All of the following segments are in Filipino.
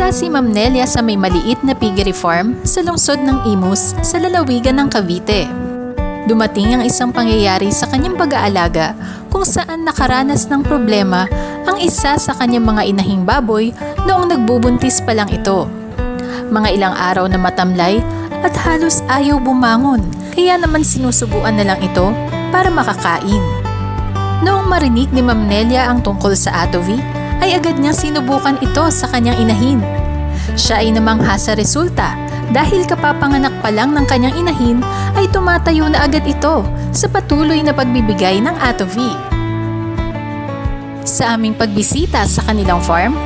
Isa si Ma'am Nelia sa may maliit na piggery farm sa lungsod ng Imus sa lalawigan ng Cavite. Dumating ang isang pangyayari sa kanyang pag-aalaga kung saan nakaranas ng problema ang isa sa kanyang mga inahing baboy noong nagbubuntis pa lang ito. Mga ilang araw na matamlay at halos ayaw bumangon kaya naman sinusubuan na lang ito para makakain. Noong marinig ni Ma'am Nelia ang tungkol sa Atovi, ay agad niyang sinubukan ito sa kanyang inahin. Siya ay namangha sa resulta dahil kapapanganak pa lang ng kanyang inahin ay tumatayo na agad ito sa patuloy na pagbibigay ng Atovi. Sa aming pagbisita sa kanilang farm,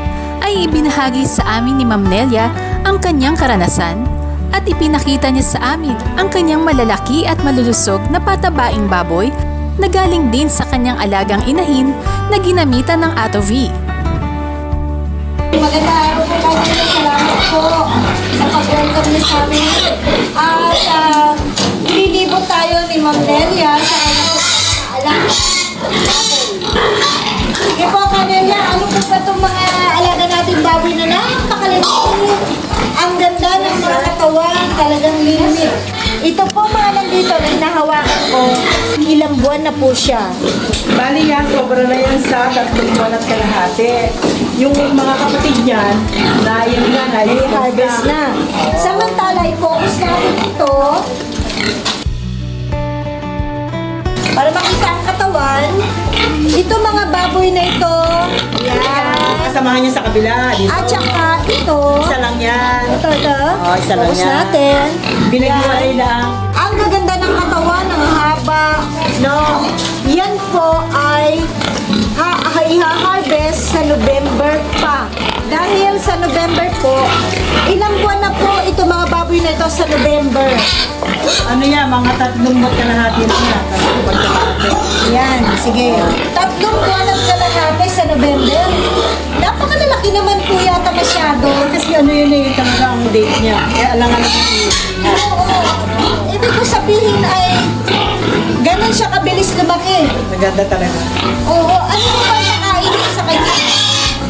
ay ibinahagi sa amin ni Ma'am Nelia ang kanyang karanasan at ipinakita niya sa amin ang kanyang malalaki at malulusog na patabaing baboy na galing din sa kanyang alagang inahin na ginamitan ng Atovi. Magandang araw po kayo. Salamat po sa pag-welcome niyo sa amin. At uh, nililibot tayo ni Ma'am Delia sa kanyang alaga. Sige po, Kanelia, ano po ba itong mga alaga nating baboy na napakalaki? Ang ganda ng mga katawan, talagang limit. Ito po mga na po siya. Bali yan, sobra na yan sa tatlong buwan at kalahati. Yung mga kapatid niyan, na yan nga, na Ay, harvest na. Samantala, i-focus natin ito para makita ang katawan. Ito mga baboy na ito. Yan. Kasamahan niya sa kabila. Dito. At saka ito. Isa lang yan. Ito, ito. Oh, isa lang Focus yan. natin. Binaghiwalay lang. Ang gaganda ng katawan, haba. No? Yan po ay ha iha-harvest sa November pa. Dahil sa November po, ilang buwan na po ito mga baboy na ito sa November. Ano yan, mga tatlong buwan kalahati na yan. Tatlong buwan kalahati. Yan, sige. Tatlong buwan at kalahati sa November. Napakalalaki naman po yata masyado. Kasi ano yun eh, talaga ang date niya. Kaya alangan na Oo. Ibig ko sabihin ay ganun siya kabilis lumaki. Maganda talaga. Oo. Ano mo ba nakain mo sa kanya?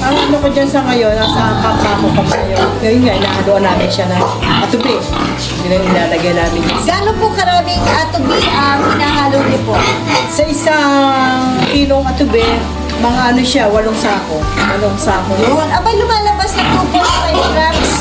Ang ano ko dyan sa ngayon, nasa kapwa ko pa ngayon. Ngayon nga, inahadoan namin siya na atubi. Yun ang ilalagay namin. Gano'n po karaming atubi ang hinahalo niyo po? Sa isang kilong atubi, mga ano siya, walong sako. Walong sako. Yun. Abay, lumalabas na 2.5 grams ng atubi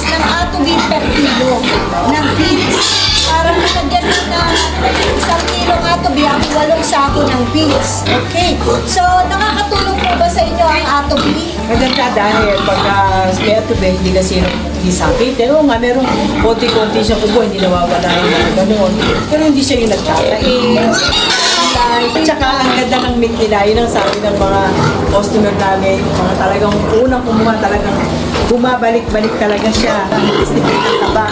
feeds. Okay. So, nakakatulong po ba sa inyo ang atubi? Maganda dahil pag uh, may atubi, hindi kasi sakit. Pero nga, merong konti-konti siya kubo, hindi nawawala yung ganun. Pero hindi siya yung nagtatae. At saka ang ganda ng meat nila, yun ang sabi ng mga customer namin, mga talagang unang kumuha talagang bumabalik-balik talaga siya. Taba.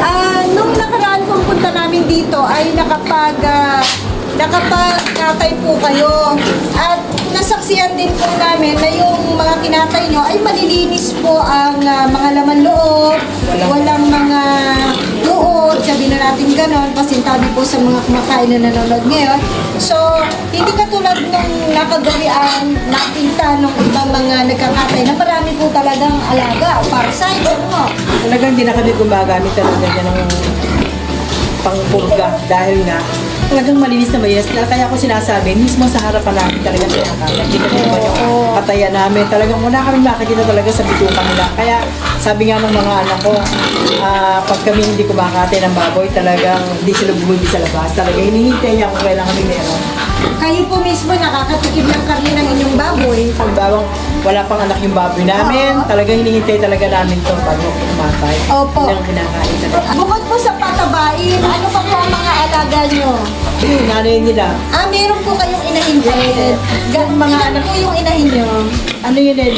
Ah, nung nakaraan pong punta namin dito ay nakapag ah, nakapag-natay po kayo. At nasaksiyan din po namin na yung mga kinatay nyo ay malilinis po ang ah, mga laman loob, walang mga luod, sabi na natin ganon, pasintabi po sa mga kumakain na nanonood ngayon. So, hindi katulad nung nakagalian, nakita nung ibang mga nagkakatay na marami po talagang alaga o parasite, ano mo? Talagang hindi na kami gumagamit talaga ng pangpurga dahil nga talagang malinis na malinis. Kaya ko sinasabi, mismo sa harapan namin talaga pinakalat. Hindi kami naman yung namin. Talagang wala kami makikita talaga sa bituka nila. Kaya sabi nga ng mga anak ko, ah, pag kami hindi kumakate ng baboy, talagang hindi sila bumili sa labas. Talaga hinihintay niya kung kailan kami meron. Kayo po mismo nakakatikim ng karne ng inyong baboy. Halimbawa, wala pang anak yung baboy namin. Talagang hinihintay talaga namin to bago kumatay. Opo. Yan ang kinakain talaga. Bukod po sa patabain, ano pa po ang mga alaga nyo? Yung nanay nila, Ah, meron po kayong inahin din. Ga- Yung mga ilan anak- po yung inahin nyo? ano yun eh,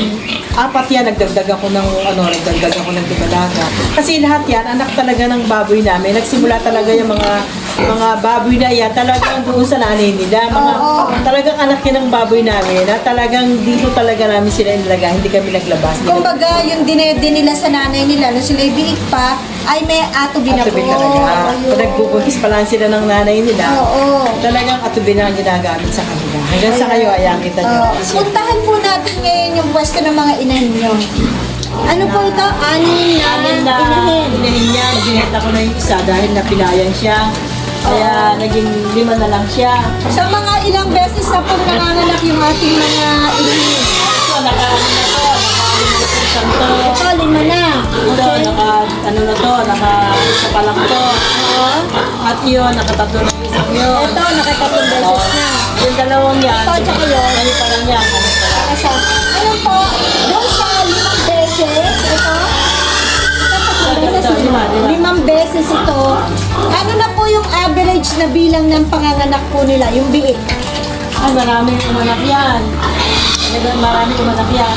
apat yan, nagdagdag ako ng, ano, nagdagdag ako ng dibalaga. Kasi lahat yan, anak talaga ng baboy namin. Nagsimula talaga yung mga, mga baboy na yan, talagang doon sa nanay nila. Mga, Oo. talagang anak yan ng baboy namin, na talagang dito talaga namin sila inalaga, hindi kami naglabas. Hindi kami- Kumbaga, yung dinede nila sa nanay nila, nung sila biik pa, ay may atubi na Atubi po. talaga. Pag nagbubuntis pa lang sila ng nanay nila, Oo. talagang atubi na ang ginagamit sa kanila. Hanggang sa kayo, ayan kita nyo. Oo. puntahan po natin ngayon yung pwesto ng mga inahin nyo. Ano po ito? Anim na Anim na inahin. inahin niya. Binenta ko na yung isa dahil napilayan siya. Kaya naging lima na lang siya. Sa mga ilang beses na po nanganganak yung ating mga inahin. Ito, naka-ano na to. Naka-ano to. Ito, lima na. Ito, naka, ano na to, naka, isa pa lang to. Oo. At yun, nakatatlo na yung isang yun. Ito, nakatatlong beses na. Yung dalawang yan, Ito, tsaka yun. ano pa lang yan, ano pa lang. Asa, ano po, na bilang ng panganganak po nila, yung biik? Ay, marami umanak yan. Talagang marami umanak yan.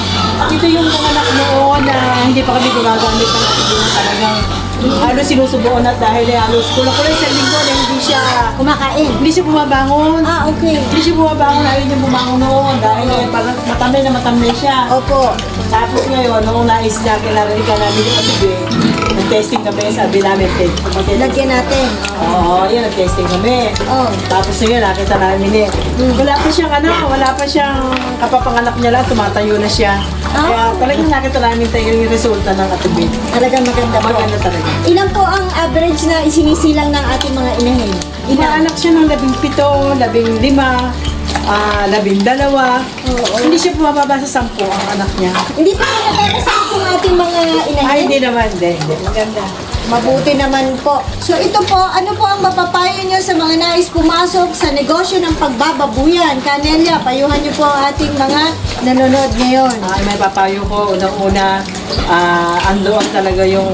Ito yung umanak noon na hindi pa kami gumagamit ng atibin talagang halos sinusubuan at dahil eh, halos kulang-kulang sa linggo na hindi siya Kumakain. hindi siya bumabangon. Ah, okay. Hindi siya bumabangon, ayaw niya bumangon noon dahil eh, parang matamlay na matamlay siya. Opo. Tapos ngayon, noong nais na kinarinig ka namin yung atibin, nag-testing kami, sabi namin, "Ted, mag-testing." Lagyan natin. Oo, yun, nag-testing kami. Oh. Tapos yun, nakita namin eh. Wala pa siyang ano, wala pa siyang kapapanganak niya lang, tumatayo na siya. Ah. Kaya talagang nakita namin tayo yung resulta ng atubid. Talagang maganda po. Maganda talaga. Ilan po ang average na isinisilang ng ating mga inahin? Inaanak siya ng labing pito, labing lima, ah, labing dalawa. Oo. Hindi siya bumababa sa sampu ang anak niya. Hindi pa nakakasama ang ating mga inahin? Ay, hindi naman, hindi, hindi. Maganda. Mabuti naman po. So ito po, ano po ang mapapayo nyo sa mga nais pumasok sa negosyo ng pagbababuyan? Kanelia, payuhan nyo po ang ating mga nanonood ngayon. Ay, may papayo ko. Unang-una, ah, andoon talaga yung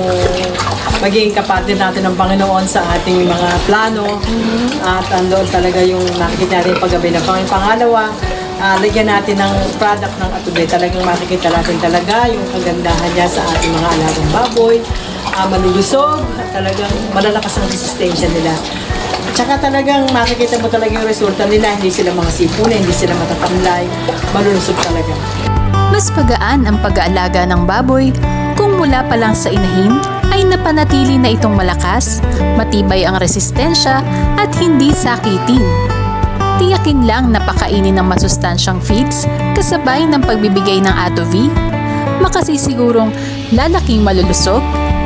magiging kapatid natin ng Panginoon sa ating mga plano. At andoon talaga yung nakikita natin paggabi ng Panginoon. Pangalawa, ah, lagyan natin ng product ng atubay. Talagang makikita natin talaga yung kagandahan niya sa ating mga alagang baboy. Ah, malulusog, at talagang malalakas ang resistensya nila. Tsaka talagang makikita mo talaga yung resulta nila. Hindi sila mga sipuna, hindi sila matatamlay. Malulusog talaga. Mas pagaan ang pag-aalaga ng baboy kung mula pa lang sa inahin ay napanatili na itong malakas, matibay ang resistensya at hindi sakitin. Tiyakin lang na pakainin ng masustansyang feeds kasabay ng pagbibigay ng ATOV, makasisigurong lalaking malulusog,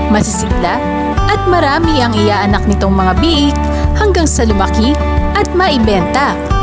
masisigla, at marami ang iaanak nitong mga biik hanggang sa lumaki at maibenta.